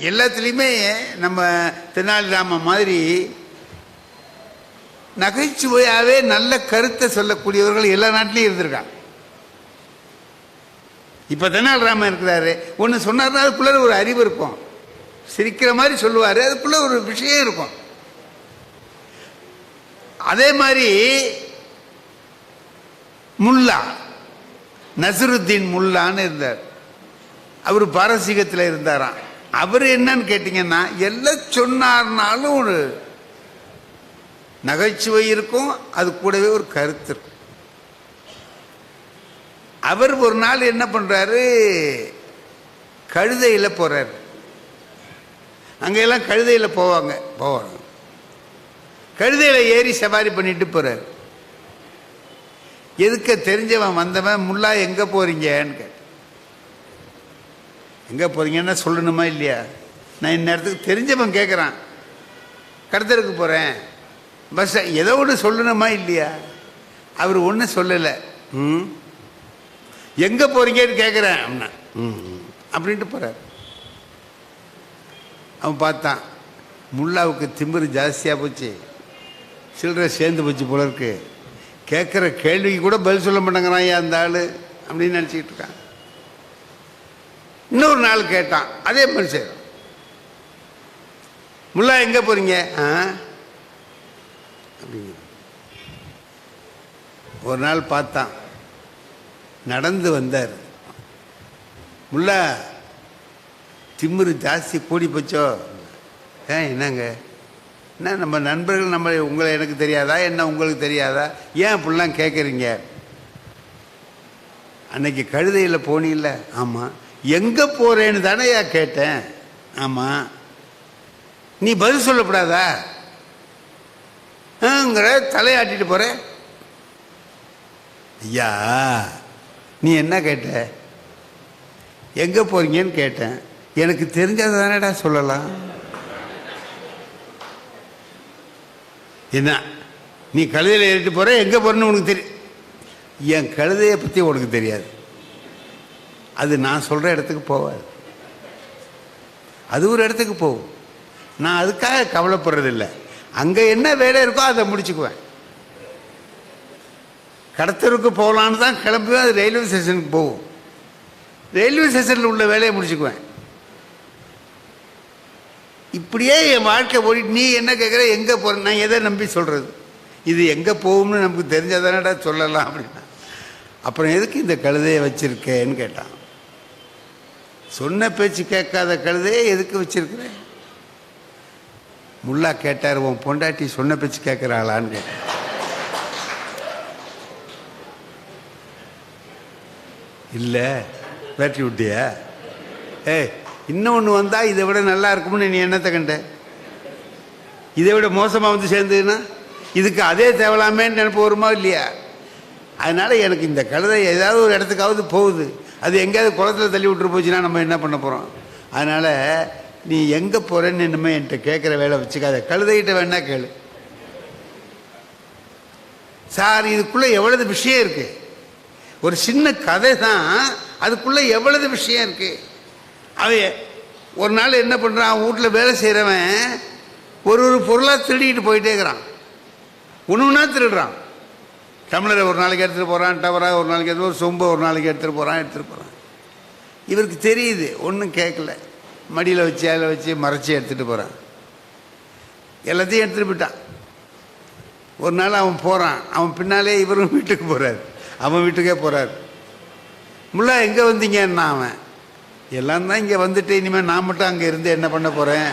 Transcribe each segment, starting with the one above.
எல்லாத்துலேயுமே நம்ம தெனாலிராம மாதிரி நகைச்சுவையாகவே நல்ல கருத்தை சொல்லக்கூடியவர்கள் எல்லா நாட்டிலையும் இருந்திருக்காங்க. இப்போ தெனாலிராமன் இருக்கிறாரு. ஒன்று சொன்னார்னா அதுக்குள்ளே ஒரு அறிவு இருக்கும். சிரிக்கிற மாதிரி சொல்லுவார். அதுக்குள்ளே ஒரு விஷயம் இருக்கும். அதே மாதிரி முல்லா நசருத்தீன் முல்லான்னு இருந்தார். அவர் பாரசீகத்தில் இருந்தாராம். அவர் என்னன்னு கேட்டிங்கன்னா எல்லாம் சொன்னார்னாலும் ஒரு நகைச்சுவை இருக்கும் அது கூடவே ஒரு கருத்து இருக்கும். அவர் ஒரு நாள் என்ன பண்ணுறாரு கழுதையில் போகிறார் அங்கெல்லாம் கழுதையில் போவாங்க போவாங்க. கழுதையில் ஏறி சவாரி பண்ணிட்டு போகிறார் எதுக்க தெரிஞ்சவன் வந்தவன் முல்லா எங்கே போகிறீங்கன்னு கேட்ட எங்கே போகிறீங்கன்னா சொல்லணுமா இல்லையா? நான் இந்நேரத்துக்கு தெரிஞ்சவன் கேட்குறான் கடத்தலுக்கு போகிறேன் பஸ் ஏதோ ஒன்று சொல்லணுமா இல்லையா? அவர் ஒன்றும் சொல்லலை. ம்? எங்கே போகிறீங்கன்னு கேட்குறேன் அப்படின்னா ம். அப்படின்ட்டு போகிறார் அவன் பார்த்தான். முல்லாவுக்கு திமிரு ஜாஸ்தியாக போச்சு. சில்லறை சேர்ந்து போச்சு போல இருக்கு. கேட்குற கேள்விக்கு கூட பதில் சொல்ல மாட்டேங்கிறான் அந்த ஆள் அப்படின்னு நினச்சிக்கிட்டு இருக்கான். இன்னொரு நாள் கேட்டான். அதே மாதிரி செய்யும் முல்லா எங்கே போகிறீங்க ஆ? அப்படிங்க ஒரு நாள் பார்த்தான். நடந்து வந்தார். முல்லா திமிரு ஜாஸ்தி கூடி போச்சோ? ஏன் என்னங்க? என்ன நம்ம நண்பர்கள் நம்ம உங்களை எனக்கு தெரியாதா? என்ன உங்களுக்கு தெரியாதா? ஏன் அப்படிலாம் கேட்குறீங்க அன்னைக்கு கழுதையில் போனில்ல? ஆமாம் எங்கே போகிறேன்னு தானே கேட்டேன். ஆமாம் நீ பதில் சொல்லக்கூடாதா ங்கிற தலையாட்டிட்டு போகிறேன் ஐயா நீ என்ன கேட்ட? எங்கே போகிறீங்கன்னு கேட்டேன். எனக்கு தெரிஞ்சதை தானேடா சொல்லலாம். என்ன நீ கழுதையில் ஏறிட்டு போகிற எங்கே போகிறேன்னு உனக்கு தெரியும் என் கழுதையை பற்றி உனக்கு தெரியாது. அது நான் சொல்கிற இடத்துக்கு போவாது அது ஒரு இடத்துக்கு போகும். நான் அதுக்காக கவலைப்படுறதில்ல. அங்கே என்ன வேலை இருக்கோ அதை முடிச்சுக்குவேன். கடத்தருக்கு போகலான்னு தான் கிளம்புவேன் அது ரயில்வே ஸ்டேஷனுக்கு போகும். ரயில்வே ஸ்டேஷனில் உள்ள வேலையை முடிச்சுக்குவேன். இப்படியே என் வாழ்க்கை ஓடி நீ என்ன கேட்குற எங்கே போகிற நான் எதை நம்பி சொல்கிறது இது எங்கே போகும்னு நமக்கு தெரிஞ்சதானடா சொல்லலாம் அப்படின்னா. அப்புறம் எதுக்கு இந்த கழுதையை வச்சுருக்கேன்னு கேட்டான். சொன்ன பேச்சு கேட்காத கழுதையே எதுக்கு வச்சிருக்கிறேன் முல்லா கேட்டார் உன் பொண்டாட்டி சொன்ன பேச்சு கேட்குறாளான்னு கேட்டார் இல்லை வேட்டி விட்டியா ஏய் இன்னொன்று வந்தால் இதை விட நல்லா இருக்கும்னு நீ என்னத்தை கண்ட? இதை விட மோசமாக வந்து சேர்ந்ததுன்னா? இதுக்கு அதே தேவலாமேன்னு நினைப்பு வருமா இல்லையா? அதனால் எனக்கு இந்த கழுதை ஏதாவது ஒரு இடத்துக்காவது போகுது. அது எங்கேயாவது குளத்துல தள்ளி விட்டுரு போச்சுன்னா நம்ம என்ன பண்ண போகிறோம் அதனால் நீ எங்கே போகிறேன்னு என்னமே என்கிட்ட கேட்குற வேலை வச்சுக்காத. கழுதைகிட்ட வேணா கேளு. சார் இதுக்குள்ளே எவ்வளவு விஷயம் இருக்குது ஒரு சின்ன கதை தான் அதுக்குள்ளே எவ்வளவு விஷயம் இருக்குது அவன் ஒரு நாள் என்ன பண்ணுறான் வீட்டில் வேலை செய்கிறவன் ஒரு ஒரு பொருளாக திருடிக்கிட்டு போயிட்டே இருக்கிறான். ஒன்று ஒன்றா திருடுறான். டம்ளரை ஒரு நாளைக்கு எடுத்துகிட்டு போகிறான் டவராக ஒரு நாளைக்கு எடுத்து ஒரு சொம்பை ஒரு நாளைக்கு எடுத்துகிட்டு போகிறான் எடுத்துகிட்டு போகிறான் இவருக்கு தெரியுது ஒன்றும் கேட்கல மடியில் வச்சு அதில் வச்சு மறைச்சி எடுத்துகிட்டு போகிறான் எல்லாத்தையும் எடுத்துகிட்டு போயிட்டான். ஒரு நாள் அவன் போகிறான் அவன் பின்னாலே இவரும் வீட்டுக்கு போகிறார் அவன் வீட்டுக்கே போகிறார் முல்லா எங்கே வந்தீங்கன்னா அவன்? எல்லாம் தான் இங்கே வந்துட்டு இனிமேல் நான் மட்டும் அங்கே இருந்து என்ன பண்ண போகிறேன்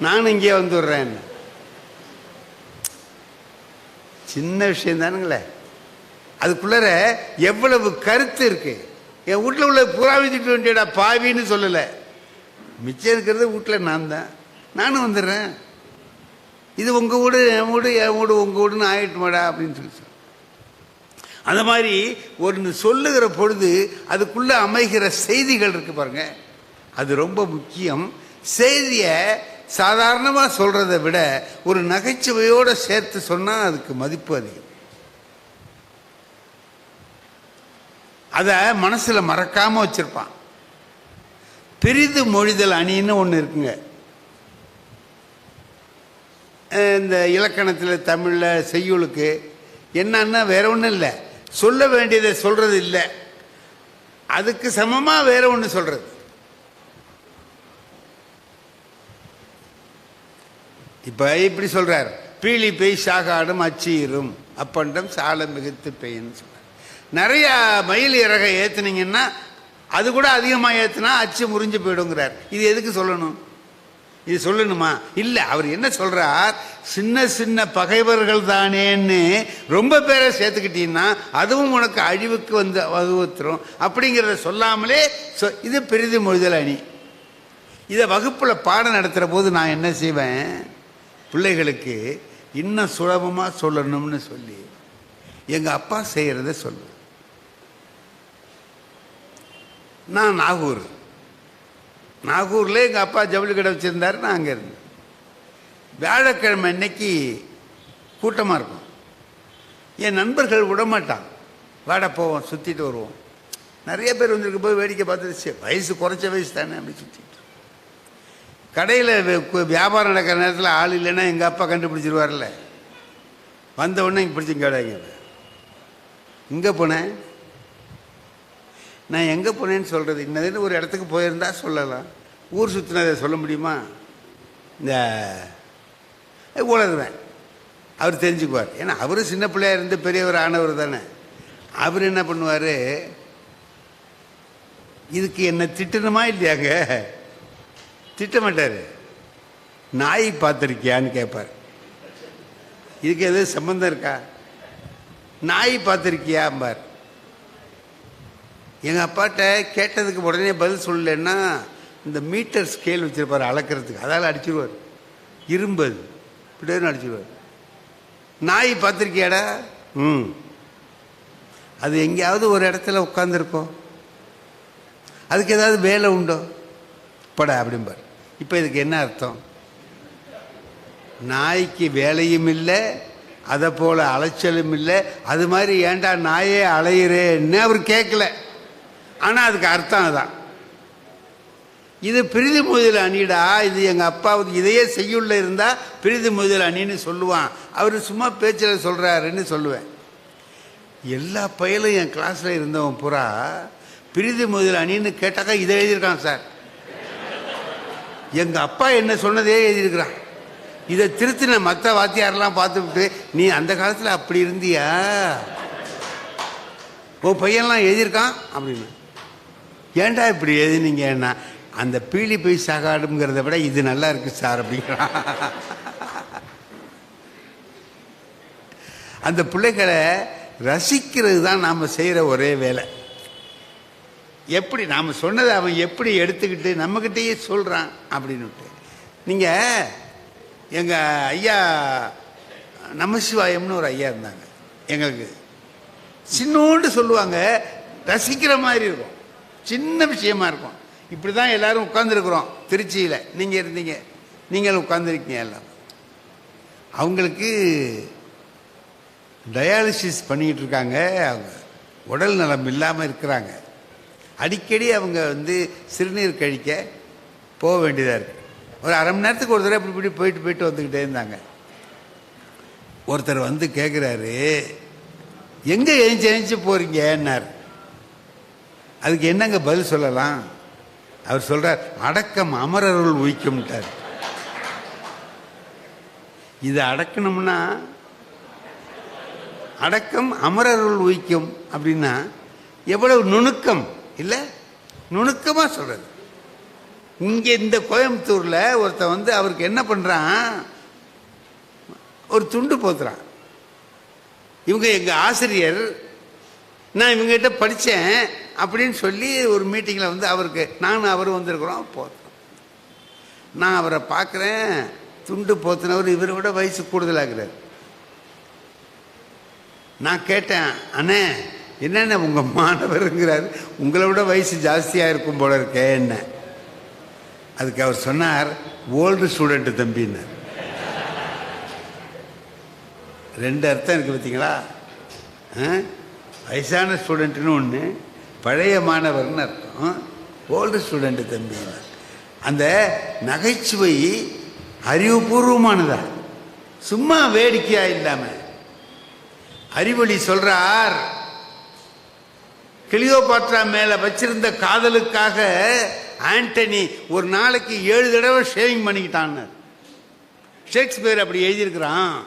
நானும் இங்கே வந்துடுறேன் சின்ன விஷயம் தானுங்களே. அதுக்குள்ளார எவ்வளவு கருத்து இருக்கு. என் வீட்டில் உள்ள புறாவை திட்ட வேண்டியடா பாவின்னு சொல்லலை. மிச்சம் இருக்கிறது வீட்டில் நான் தான் நானும் வந்துடுறேன். இது உங்கள் வீடு என் வீடு என் வீடு உங்கள் வீடுன்னு ஆயிட்டுமாடா அப்படின்னு சொல்லி சொல். அந்த மாதிரி ஒன்று சொல்லுகிற பொழுது அதுக்குள்ளே அமைகிற செய்திகள் இருக்குது பாருங்க. அது ரொம்ப முக்கியம். செய்தியை சாதாரணமாக சொல்கிறத விட ஒரு நகைச்சுவையோடு சேர்த்து சொன்னால் அதுக்கு மதிப்பு அதிகம். அதை மனசில் மறக்காமல் வச்சுருப்பான். பிரிது மொழிதல் அணின்னு ஒன்று இருக்குங்க. இந்த இலக்கணத்தில் தமிழில் செய்யுளுக்கு என்னன்னா வேற ஒன்றும் இல்லை. சொல்ல வேண்டியதை சொல்கிறது இல்லை. அதுக்கு சமமாக வேற ஒன்று சொல்கிறது இப்போ இப்படி சொல்கிறார் பீலி பெய் சாகாடும் அச்சீரும் அப்பண்டம் சால மிகுத்து பெய்ன்னு சொல்கிறார் நிறையா மயில் இறகை ஏற்றுனீங்கன்னா அது கூட அதிகமாக ஏற்றுனா அச்சு முறிஞ்சு போயிடுங்கிறார். இது எதுக்கு சொல்லணும்? இது சொல்லணுமா? இல்லை அவர் என்ன சொல்கிறார் சின்ன சின்ன பகைவர்கள் தானேன்னு ரொம்ப பேரை சேர்த்துக்கிட்டீங்கன்னா அதுவும் உனக்கு அழிவுக்கு வந்து வகுத்துரும். அப்படிங்கிறத சொல்லாமலே சொ இது பெரிது மொழிதல் அணி. இதை வகுப்பில் பாடம் நடத்துகிற போது நான் என்ன செய்வேன்? பிள்ளைகளுக்கு இன்னும் சுலபமாக சொல்லணும்னு சொல்லி எங்கள் அப்பா செய்கிறத சொல்லுவேன் நான் நாகூர். நாகூரில் எங்கள் அப்பா ஜவுளி கடை வச்சுருந்தார் நான் அங்கே இருந்தேன். வியாழக்கிழமை அன்னைக்கு கூட்டமாக இருக்கும். என் நண்பர்கள் விட மாட்டான் போவோம் சுற்றிட்டு வருவோம். நிறைய பேர் வந்துருக்கு போய் வேடிக்கை பார்த்துருச்சு வயசு குறைச்ச வயசு தானே அப்படி சுற்றி கடையில் வியாபாரம் நடக்கிற நேரத்தில் ஆள் இல்லைன்னா எங்கள் அப்பா கண்டுபிடிச்சிருவார்ல. வந்த உடனே இங்கே பிடிச்சி கேடாங்க இங்கே போனேன் நான் எங்கே போனேன்னு சொல்கிறது இன்னதுன்னு ஒரு இடத்துக்கு போயிருந்தா சொல்லலாம். ஊர் சுற்றினதை சொல்ல முடியுமா? இந்த உலகுவேன் அவர் தெரிஞ்சுக்குவார். ஏன்னா அவரும் சின்ன பிள்ளையா இருந்து பெரியவர் ஆனவர் தானே. அவர் என்ன பண்ணுவார்? இதுக்கு என்னை திட்டணுமா இல்லையாங்க? திட்ட மாட்டார். நாய் பார்த்துருக்கியான்னு கேட்பார் இதுக்கு எதுவும் சம்மந்தம் இருக்கா? நாய் பார்த்துருக்கியாம்பார். எங்கள் அப்பாட்ட கேட்டதுக்கு உடனே பதில் சொல்லலைன்னா இந்த மீட்டர் ஸ்கேல் வச்சுருப்பார் அளக்கிறதுக்கு. அதால் அடிச்சிருவார். இரும்பு அது. இப்படியே அடிச்சிருவார். நாய் பார்த்துருக்கியாடா? ம். அது எங்கேயாவது ஒரு இடத்துல உட்காந்துருக்கோம் அதுக்கு ஏதாவது வேலை உண்டோ? படா அப்படிம்பார். இப்போ இதுக்கு என்ன அர்த்தம்? நாய்க்கு வேலையும் இல்லை அதை போல் அலைச்சலும் இல்லை அது மாதிரி ஏன்டா நாயே அலையிறேன்னு அவர் கேட்கல ஆனால் அதுக்கு அர்த்தம் அதான். இது பிரிதி முதல் அணிடா இது எங்கள் அப்பாவுக்கு இதையே செய்யுள்ள இருந்தால் பிரிதி முதல் அணின்னு சொல்லுவான். அவர் சும்மா பேச்சில் சொல்கிறாருன்னு சொல்லுவேன். எல்லா பயிலும் என் கிளாஸில் இருந்தவன் புறா பிரிதி முதல் அணின்னு கேட்டாக்கா இதை எழுதியிருக்கான் சார். எங்கள் அப்பா என்ன சொன்னதே எழுதியிருக்கிறான். இதை திருத்தின மற்ற வாத்தியாரெல்லாம் பார்த்துட்டு நீ அந்த காலத்தில் அப்படி இருந்தியா? ஓ பையன்லாம் எழுதியிருக்கான்? அப்படின்னு. ஏன்டா இப்படி எழுதினீங்கன்னா அந்த பீலி போய் சாகாடுங்கிறத விட இது நல்லா இருக்கு சார் அப்படிங்கிறான். அந்த பிள்ளைகளை ரசிக்கிறது தான் நாம் செய்கிற ஒரே வேலை. எப்படி நாம் சொன்னதை அவன் எப்படி எடுத்துக்கிட்டு நம்மக்கிட்டேயே சொல்கிறான் அப்படின்னுட்டு நீங்கள் எங்கள் ஐயா நமசிவாயம்னு ஒரு ஐயா இருந்தாங்க. எங்களுக்கு சின்னோண்டு சொல்லுவாங்க ரசிக்கிற மாதிரி இருக்கும். சின்ன விஷயமா இருக்கும். இப்படி தான் எல்லாரும் உட்காந்துருக்குறோம் திருச்சியில். நீங்கள் இருந்தீங்க. நீங்கள் உட்காந்துருக்கீங்க எல்லாம். அவங்களுக்கு டயாலிசிஸ் பண்ணிக்கிட்டு இருக்காங்க. அவங்க உடல் நலம் இல்லாமல் இருக்கிறாங்க. அடிக்கடி அவங்க வந்து சிறுநீர் கழிக்க போக வேண்டியதாக இருக்குது ஒரு அரை மணி நேரத்துக்கு ஒரு தடவை இப்படி இப்படி போயிட்டு போயிட்டு வந்துக்கிட்டே இருந்தாங்க. ஒருத்தர் வந்து கேட்குறாரு எங்கே எழுந்து எழுந்து போகிறீங்கன்னார் அதுக்கு என்னங்க பதில் சொல்லலாம்? அவர் சொல்கிறார் அடக்கம் அமரருள் உயிக்கும்ட்டார். இதை அடக்கணும்னா அடக்கம் அமரருள் உயிக்கும் அப்படின்னா எவ்வளவு நுணுக்கம். இல்லை நுணுக்கமாக சொல்கிறது இங்கே இந்த கோயம்புத்தூரில் ஒருத்தன் வந்து அவருக்கு என்ன பண்ணுறான் ஒரு துண்டு போத்துறான். இவங்க எங்கள் ஆசிரியர் நான் இவங்ககிட்ட படித்தேன் அப்படின்னு சொல்லி ஒரு மீட்டிங்கில் வந்து அவருக்கு நானும் அவரும் வந்திருக்கிறோம் போத்தோம். நான் அவரை பார்க்குறேன் துண்டு போத்தினவர் இவரை விட வயசு கூடுதலாகிறார். நான் கேட்டேன் அண்ணே என்னென்ன உங்கள் மாணவருங்கிறார்? உங்களை விட வயசு ஜாஸ்தியாக இருக்கும் போல இருக்கே என்ன? அதுக்கு அவர் சொன்னார் ஓல்டு ஸ்டூடெண்ட்டு தம்பின்னார் ரெண்டு அர்த்தம் இருக்குது பார்த்தீங்களா ஆ? வயசான ஸ்டூடெண்ட்டுன்னு ஒன்று பழைய மாணவர்னு அர்த்தம். ஓல்டு ஸ்டூடெண்ட்டு தம்பின்னு. அந்த நகைச்சுவை அறிவுபூர்வமானதா? சும்மா வேடிக்கையாக இல்லாமல் அறிவொளி சொல்கிறார் கிளியோபாத்ரா மேல வச்சிருந்த காதலுக்காக ஆண்டனி ஒரு நாளைக்கு ஏழு தடவை ஷேவிங் பண்ணிக்கிட்டான்னு. ஷேக்ஸ்பியர் அப்படி எழுதியிருக்கிறான்.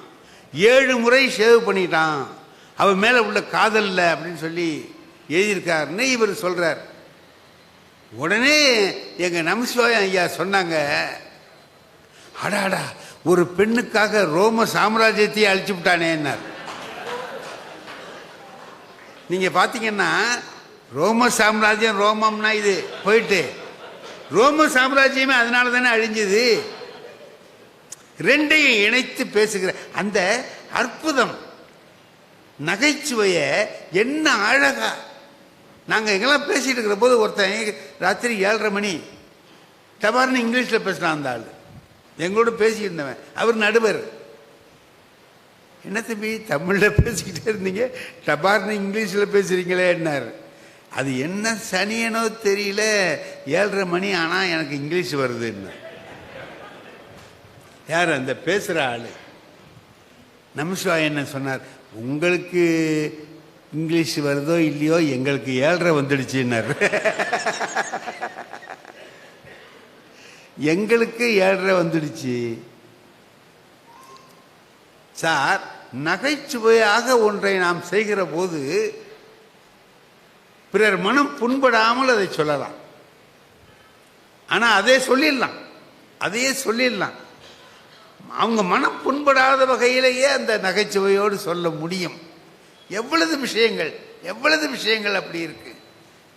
ஏழு முறை ஷேவ் பண்ணிட்டான். அவன் மேலே உள்ள காதல் இல்லை அப்படின்னு சொல்லி எழுதியிருக்காருன்னு இவர் சொல்றார். உடனே எங்க நமசிவாயம் ஐயா சொன்னாங்க அடாடா ஒரு பெண்ணுக்காக ரோம சாம்ராஜ்யத்தையே அழிச்சு விட்டானேன்னார். நீங்கள் பார்த்தீங்கன்னா ரோம சாம்ராஜ்யம் ரோமம்னா இது போயிட்டு. ரோம சாம்ராஜ்யமே அதனால தானே அழிஞ்சது. ரெண்டையும் இணைத்து பேசுகிற அந்த அற்புதம் நகைச்சுவைய என்ன அழகா. நாங்கள் எங்கெல்லாம் பேசிட்டு இருக்கிற போது ஒருத்தன் ராத்திரி ஏழரை மணி டபார்னு இங்கிலீஷில் பேசினான் அந்த ஆள். எங்களோட பேசியிருந்தவன். இருந்தவன் அவர் நடுவர். என்ன தம்பி தமிழில் பேசிக்கிட்டே இருந்தீங்க டபார்னு இங்கிலீஷில் பேசுகிறீங்களே என்னார். அது என்ன சனியனோ தெரியல ஏழரை மணி ஆனால் எனக்கு இங்கிலீஷ் வருதுன்னு யார் அந்த பேசுகிற ஆள்? நமசிவாய் என்ன சொன்னார்? உங்களுக்கு இங்கிலீஷ் வருதோ இல்லையோ எங்களுக்கு ஏழரை வந்துடுச்சுன்னார் எங்களுக்கு ஏழரை வந்துடுச்சு. சார் நகைச்சுவையாக ஒன்றை நாம் செய்கிற போது பிறர் மனம் புண்படாமல் அதை சொல்லலாம். ஆனால் அதே சொல்லிடலாம். அதையே சொல்லிடலாம். அவங்க மனம் புண்படாத வகையிலேயே அந்த நகைச்சுவையோடு சொல்ல முடியும். எவ்வளவு விஷயங்கள் எவ்வளவு விஷயங்கள் அப்படி இருக்கு?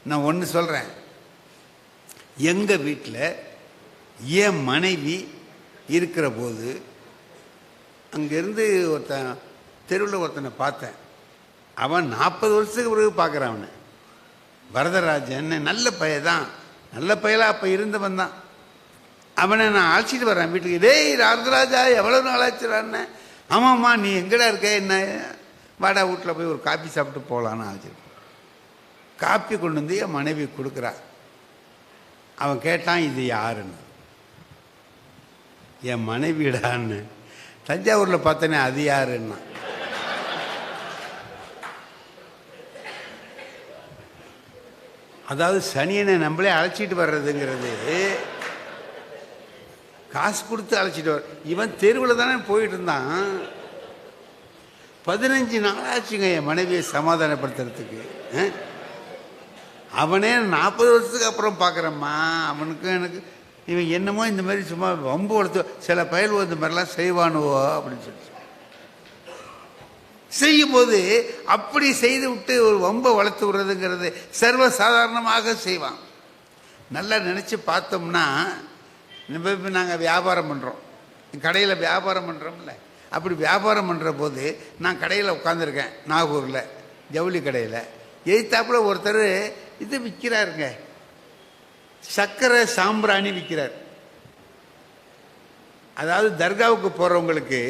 நான் ஒன்று சொல்கிறேன் எங்கள் வீட்டில் என் மனைவி இருக்கிற போது அங்கேருந்து ஒருத்தன் தெருவில் ஒருத்தனை பார்த்தேன். அவன் நாற்பது வருஷத்துக்கு பிறகு பார்க்குறான் அவனை. வரதராஜன் நல்ல பையன் தான் நல்ல பயலாக அப்போ இருந்தவன் தான். அவனை நான் அழைச்சிட்டு வரேன் வீட்டுக்கு. டேய் வரதராஜா எவ்வளோ நாள் ஆச்சுறான்னு ஆமாம்மா நீ எங்கடா இருக்க என்ன? வாடா வீட்டில் போய் ஒரு காப்பி சாப்பிட்டு போகலான்னு அழைச்சிட்டு காப்பி கொண்டு வந்து என் மனைவி கொடுக்குறா. அவன் கேட்டான் இது யாருன்னு. என் மனைவிடான்னு. தஞ்சாவூரில் பார்த்தனே அது யாருன்னா? அதாவது சனியனை நம்மளே அழைச்சிட்டு வர்றதுங்கிறது காசு கொடுத்து அழைச்சிட்டு வர இவன் தெருவில் தானே போயிட்டு இருந்தான். பதினஞ்சு நாளாச்சுங்க என் மனைவியை சமாதானப்படுத்துறதுக்கு அவனே நாற்பது வருஷத்துக்கு அப்புறம் பார்க்குறம்மா அவனுக்கும் எனக்கு இவன் என்னமோ இந்த மாதிரி சும்மா வம்பு வளர்த்து சில பயல்வோ இந்த மாதிரிலாம் செய்வானுவோ அப்படின்னு சொல்லி செய்யும்போது அப்படி செய்து விட்டு ஒரு வம்பை வளர்த்து விடுறதுங்கிறது சர்வ சாதாரணமாக செய்வான். நல்லா நினச்சி பார்த்தோம்னா இப்போ நாங்கள் வியாபாரம் பண்ணுறோம் கடையில் வியாபாரம் பண்ணுறோம்ல அப்படி வியாபாரம் பண்ணுற போது நான் கடையில் உட்காந்துருக்கேன் நாகூரில் ஜவுளி கடையில். எய்த்தாப்புல ஒருத்தர் இது விற்கிறாருங்க சர்க்கரை சாம்பிராணி விற்கிறார். அதாவது தர்காவுக்கு போகிறவங்களுக்கு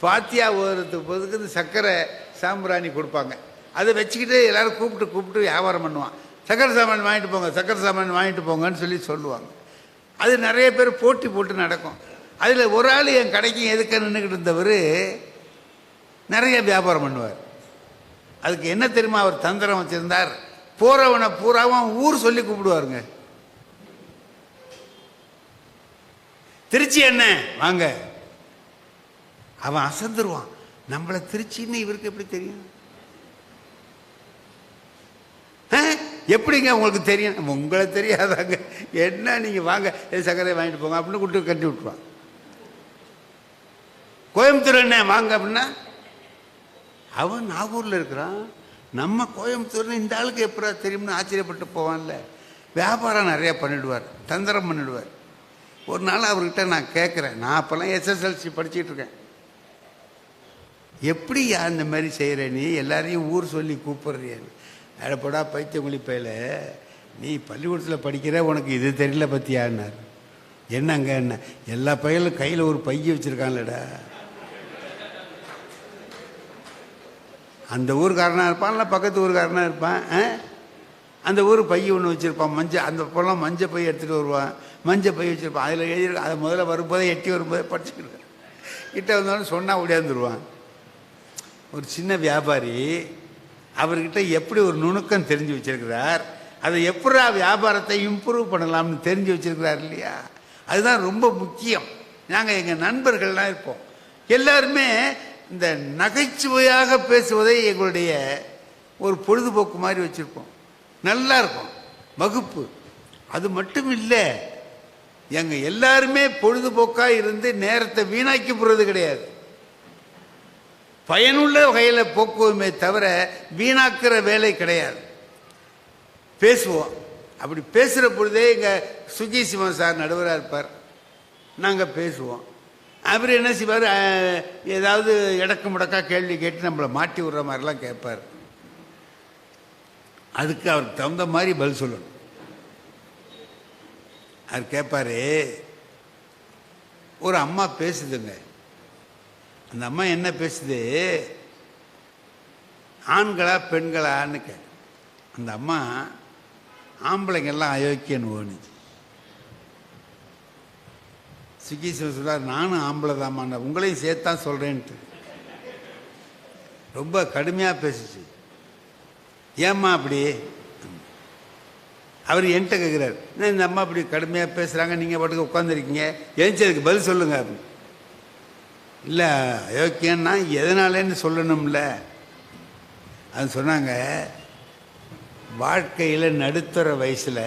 பாத்தியா ஓதுறதுக்கு போதுக்கு இந்த சர்க்கரை சாம்பிராணி கொடுப்பாங்க. அதை வச்சுக்கிட்டு எல்லோரும் கூப்பிட்டு கூப்பிட்டு வியாபாரம் பண்ணுவான். சக்கரை சாமான் வாங்கிட்டு போங்க சக்கரை சாமான் வாங்கிட்டு போங்கன்னு சொல்லி சொல்லுவாங்க. அது நிறைய பேர் போட்டி போட்டு நடக்கும். அதில் ஒரு ஆள் என் கடைக்கு எதுக்க நின்றுக்கிட்டு இருந்தவர் நிறைய வியாபாரம் பண்ணுவார். அதுக்கு என்ன தெரியுமா? அவர் தந்திரம் வச்சுருந்தார். போறவனை பூராவும் ஊர் சொல்லி கூப்பிடுவாருங்க. திருச்சி என்ன? வாங்க. அவன் அசந்துருவான். நம்மளை திருச்சின்னு இவருக்கு எப்படி தெரியும்? ஆ? எப்படிங்க உங்களுக்கு தெரியும்? உங்களை தெரியாதாங்க. என்ன நீங்கள் வாங்க ஏ வாங்கிட்டு போங்க அப்படின்னு கூட்டு கட்டி விட்டுருவான். கோயம்புத்தூர் என்ன? வாங்க அப்படின்னா அவன் நாகூரில் இருக்கிறான். நம்ம கோயம்புத்தூர்னு இந்த ஆளுக்கு எப்படா தெரியும்னு ஆச்சரியப்பட்டு போவான்ல? வியாபாரம் நிறையா பண்ணிடுவார். தந்திரம் பண்ணிடுவார். ஒரு நாள் அவர்கிட்ட நான் கேட்குறேன் நான் அப்போல்லாம் எஸ்எஸ்எல்சி படிச்சிட்டு இருக்கேன். எப்படி அந்த மாதிரி செய்கிற நீ? எல்லாரையும் ஊர் சொல்லி கூப்பிடுறியன்னு அடப்படா பைத்தியங்குழி பையில. நீ பள்ளிக்கூடத்தில் படிக்கிற உனக்கு இது தெரியல பற்றியான்னார் என்னங்க? என்ன எல்லா பையலும் கையில் ஒரு பைய வச்சுருக்கான்லடா. அந்த ஊருக்காரனாக இருப்பான் இல்லை பக்கத்து ஊருக்காரனாக இருப்பான் ஆ? அந்த ஊர் பை ஒன்று வச்சுருப்பான் மஞ்சள் அந்த பொருளாம் மஞ்சள் பை எடுத்துகிட்டு வருவான். மஞ்சள் பை வச்சுருப்பான். அதில் எழுதி அதை முதல்ல வரும்போதே எட்டி வரும்போதே படிச்சுக்கிடுவேன். கிட்ட வந்தோடனே சொன்னால் ஓடியாந்துருவான் ஒரு சின்ன வியாபாரி அவர்கிட்ட எப்படி ஒரு நுணுக்கம் தெரிஞ்சு வச்சிருக்கிறார் அதை எப்படா வியாபாரத்தை இம்ப்ரூவ் பண்ணலாம்னு தெரிஞ்சு வச்சுருக்கிறார் இல்லையா? அதுதான் ரொம்ப முக்கியம். நாங்கள் எங்கள் நண்பர்கள்லாம் இருப்போம். எல்லாருமே இந்த நகைச்சுவையாக பேசுவதை எங்களுடைய ஒரு பொழுதுபோக்கு மாதிரி வச்சுருப்போம் நல்லா இருக்கும். வகுப்பு. அது மட்டும் இல்லை எங்கள் எல்லாருமே பொழுதுபோக்காக இருந்து நேரத்தை வீணாக்கி போகிறது கிடையாது. பயனுள்ள வகையில் போக்குவோமே தவிர வீணாக்கிற வேலை கிடையாது. பேசுவோம். அப்படி பேசுகிற பொழுதே எங்கள் சுகி சிவன் சார் நடுவராக இருப்பார். நாங்கள் பேசுவோம். அவர் என்ன செய்வார்? ஏதாவது இடக்கு முடக்கா கேள்வி கேட்டு நம்மளை மாட்டி விடுற மாதிரிலாம் கேட்பார். அதுக்கு அவருக்கு தகுந்த மாதிரி பதில் சொல்லணும். அவர் கேட்பாரு ஒரு அம்மா பேசுதுங்க. அந்த அம்மா என்ன பேசுது? ஆண்களா பெண்களான்னு கே அந்த அம்மா ஆம்பளைங்கெல்லாம் அயோக்கியன்னு ஓணுச்சு. சுகி சொல்கிறார் நானும் ஆம்பளை தாம்மா உங்களையும் சேர்த்தான் சொல்கிறேன்ட்டு ரொம்ப கடுமையாக பேசுச்சு. ஏம்மா அப்படி? அவர் என்கிட்ட கேட்குறாரு என்ன இந்த அம்மா அப்படி கடுமையாக பேசுகிறாங்க நீங்கள் பாட்டுக்கு உட்காந்துருக்கீங்க எழுந்ததுக்கு பதில் சொல்லுங்க இல்லை அயோக்கியன்னா எதனாலேன்னு சொல்லணும்ல. அது சொன்னாங்க வாழ்க்கையில் நடுத்தர வயசில்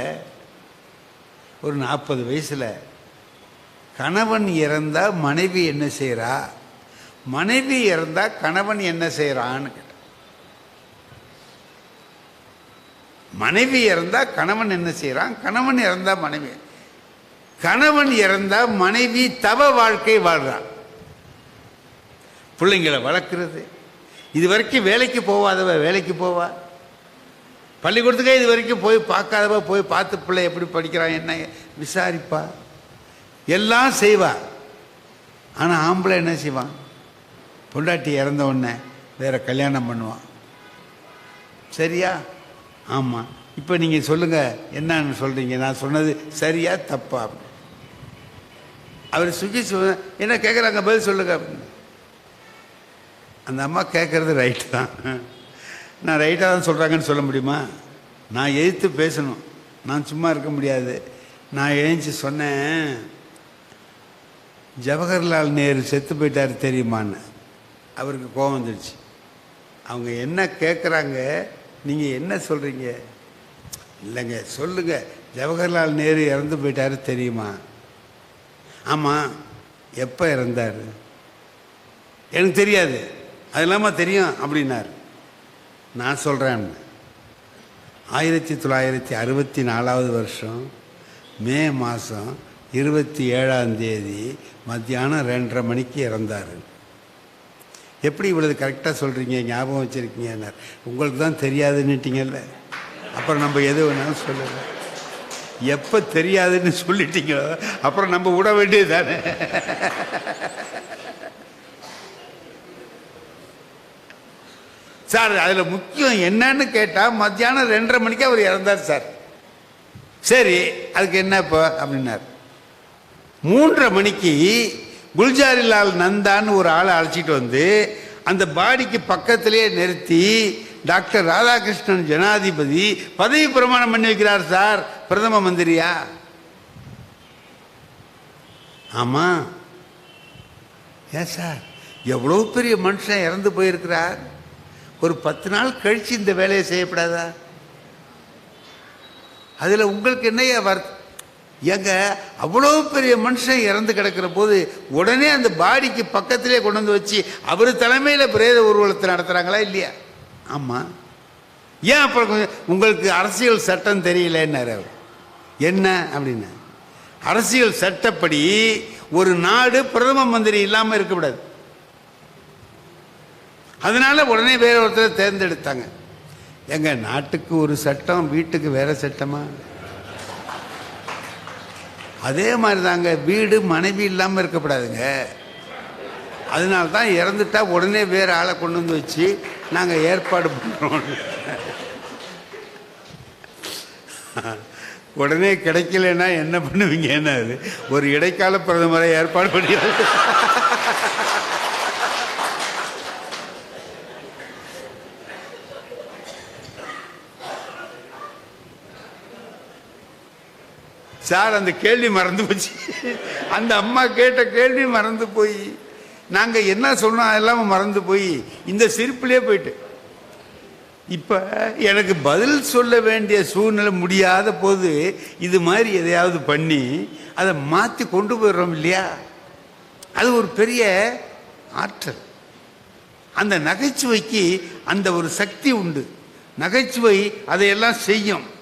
ஒரு நாற்பது வயசில் கணவன் இறந்தால் மனைவி என்ன செய்கிறா மனைவி இறந்தால் கணவன் என்ன செய்கிறான்னு கேட்டான் மனைவி இறந்தால் கணவன் என்ன செய்கிறான் கணவன் இறந்தால் மனைவி. கணவன் இறந்தால் மனைவி தவ வாழ்க்கை வாழ்கிறான் பிள்ளைங்களை வளர்க்குறது. இது வரைக்கும் வேலைக்கு போவாதவ வேலைக்கு போவா. பள்ளிக்கூடத்துக்கே இது வரைக்கும் போய் பார்க்காதவ போய் பார்த்து பிள்ளை எப்படி படிக்கிறான் என்ன விசாரிப்பா. எல்லாம் செய்வா. ஆனால் ஆம்பளை என்ன செய்வான்? பொண்டாட்டி இறந்த உடனே வேற கல்யாணம் பண்ணுவான். சரியா? ஆமாம் இப்போ நீங்கள் சொல்லுங்கள் என்னன்னு சொல்கிறீங்க நான் சொன்னது சரியா தப்பா? அவர் சுகி சொ- என்ன கேட்குறாங்க பதில் சொல்லுங்க. அப்படின்னு அந்த அம்மா கேட்குறது ரைட்டு தான். நான் ரைட்டாக தான் சொல்கிறாங்கன்னு சொல்ல முடியுமா? நான் எதிர்த்து பேசணும். நான் சும்மா இருக்க முடியாது. நான் எழுந்துச்சு சொன்னேன். ஜவஹர்லால் நேரு செத்து போயிட்டார் தெரியுமான்னு? அவருக்கு கோபம் வந்துடுச்சு அவங்க என்ன கேட்குறாங்க நீங்கள் என்ன சொல்கிறீங்க இல்லைங்க சொல்லுங்கள் ஜவஹர்லால் நேரு இறந்து போயிட்டாரு தெரியுமா? ஆமாம் எப்போ இறந்தார்? எனக்கு தெரியாது. அது இல்லாமல் தெரியும் அப்படின்னார். நான் சொல்கிறேன் ஆயிரத்தி தொள்ளாயிரத்தி அறுபத்தி நாலாவது வருஷம் மே மாதம் இருபத்தி ஏழாம் தேதி மத்தியானம் ரெண்டரை மணிக்கு இறந்தார். எப்படி இவ்வளவு கரெக்டாக சொல்கிறீங்க ஞாபகம் வச்சுருக்கீங்கன்னார். உங்களுக்கு தான் தெரியாதுன்னுட்டீங்கல்ல. அப்புறம் நம்ம எது வேணாலும் சொல்லலை எப்போ தெரியாதுன்னு சொல்லிட்டீங்களோ அப்புறம் நம்ம விட வேண்டியது தானே சார் அதில் முக்கியம் என்னன்னு கேட்டால் மத்தியானம் ரெண்டரை மணிக்கு அவர் இறந்தார் சார். சரி அதுக்கு என்ன இப்போ? அப்படின்னார். மூன்றரை மணிக்கு குல்ஜாரிலால் நந்தான்னு ஒரு ஆளை அழைச்சிட்டு வந்து அந்த பாடிக்கு பக்கத்திலேயே நிறுத்தி டாக்டர் ராதாகிருஷ்ணன் ஜனாதிபதி பதவி பிரமாணம் பண்ணி வைக்கிறார் சார் பிரதம மந்திரியா? ஆமா. ஏன் சார்? எவ்வளோ பெரிய மனுஷன் இறந்து போயிருக்கிறார். ஒரு பத்து நாள் கழிச்சு இந்த வேலையை செய்யப்படாதா? அதில் உங்களுக்கு என்னையா வருத்தம்? ஏங்க அவ்வளோ பெரிய மனுஷன் இறந்து கிடக்கிற போது உடனே அந்த பாடிக்கு பக்கத்திலே கொண்டு வந்து வச்சு அவர் தலைமையில் பிரேத ஊர்வலத்தை நடத்துகிறாங்களா இல்லையா? ஆமாம் ஏன் அப்புறம் கொஞ்சம் உங்களுக்கு அரசியல் சட்டம் தெரியலன்னார் அவர். என்ன அப்படின்னு. அரசியல் சட்டப்படி ஒரு நாடு பிரதம மந்திரி இல்லாமல் இருக்கக்கூடாது. அதனால உடனே வேற ஒருத்தரை தேர்ந்தெடுத்தாங்க. எங்கள் நாட்டுக்கு ஒரு சட்டம் வீட்டுக்கு வேறு சட்டமா? அதே மாதிரி தாங்க வீடு மனைவி இல்லாமல் இருக்கக்கூடாதுங்க அதனால தான் இறந்துட்டா உடனே வேறு ஆளை கொண்டு வந்து வச்சு நாங்கள் ஏற்பாடு பண்ணுறோம் உடனே கிடைக்கலன்னா என்ன பண்ணுவீங்கன்னா அது ஒரு இடைக்கால பிரதமரை ஏற்பாடு பண்ணி சார் அந்த கேள்வி மறந்து போச்சு. அந்த அம்மா கேட்ட கேள்வி மறந்து போய். நாங்கள் என்ன சொன்னோம் அதெல்லாம் மறந்து போய். இந்த சிரிப்புலேயே போயிட்டு. இப்போ எனக்கு பதில் சொல்ல வேண்டிய சூழ்நிலை முடியாத போது இது மாதிரி எதையாவது பண்ணி அதை மாற்றி கொண்டு போயிடுறோம் இல்லையா? அது ஒரு பெரிய ஆற்றல். அந்த நகைச்சுவைக்கு அந்த ஒரு சக்தி உண்டு. நகைச்சுவை அதையெல்லாம் செய்யும்.